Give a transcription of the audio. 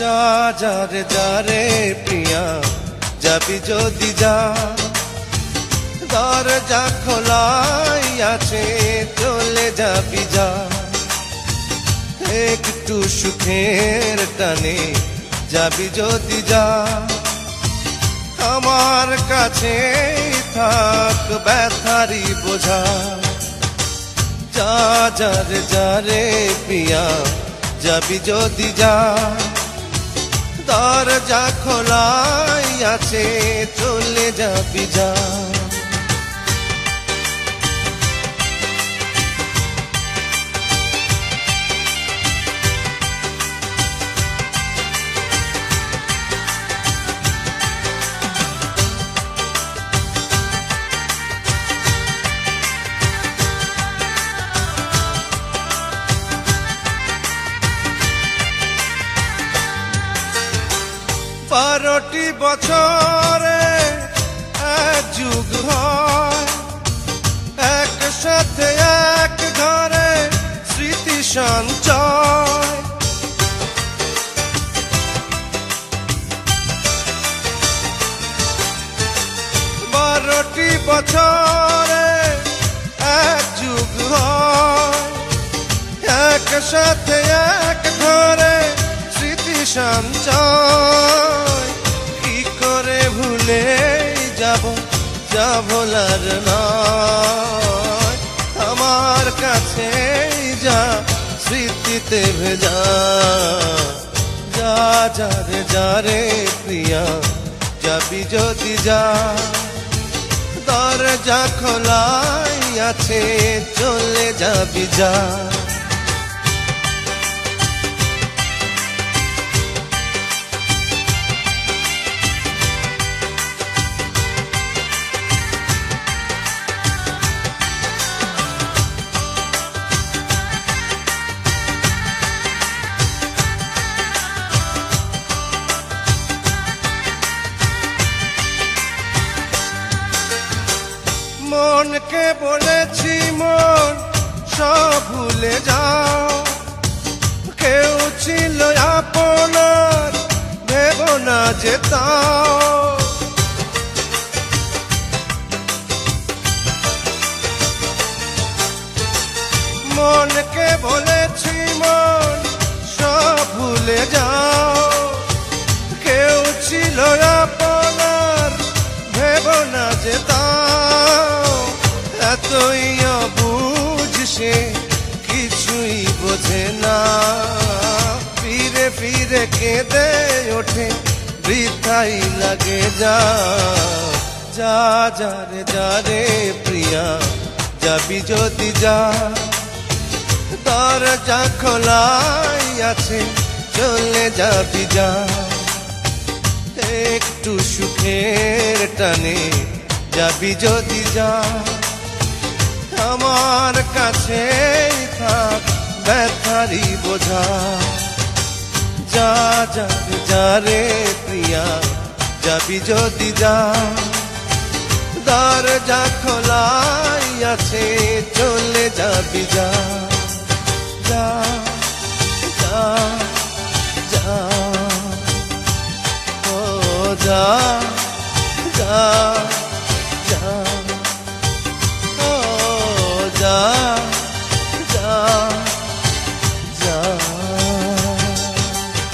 যা যা রে যা প্রিয়া, যাবি যদি যা। দরজা খোলাই আছে, চলে যাবি যা। একটু সুখের টানে যাবি যদি যা। আমার কাছে থাক ব্যথারি বোঝা। যা যা রে যা রে প্রিয়া, যাবি যদি যা। দরজা খোলাই আছে চলে যাবি যা। বারোটি বছরে এক যুগ হয়। একসাথে এক ঘরে স্মৃতি সঞ্চয়। বারোটি বছরে এক যুগ হয়। একসাথে এক ঘরে স্মৃতি সঞ্চয়। যা ভোলার নয়। আমার কাছে যা স্মৃতিতে ভেজা। যা যা রে যা রে প্রিয়া, যাবি যদি যা। দরজা খোলাই আছে, চলে যাবি যা। মনকে বলেছি মন সব ভুলে যাও। কেউ ছিল আপনার ভেব না যেতাও মনকে বলেছি সে কিছুই বোঝে না। ফিরে ফিরে কেঁদে ওঠে, বৃথাই লাগে যা। যা যা রে যা রে প্রিয়া, যাবি যদি যা। দরজা খোলাই আছে, চলে যাবি যা। একটু সুখের টানে যাবি যদি যা। আমার কাছে থাক ব্যথারি বোঝা। যা যা যা রে প্রিয়া, যাবি যদি যা। দরজা খোলাই আছে, চলে যাবি যা। যা যা যা। ও যা যা।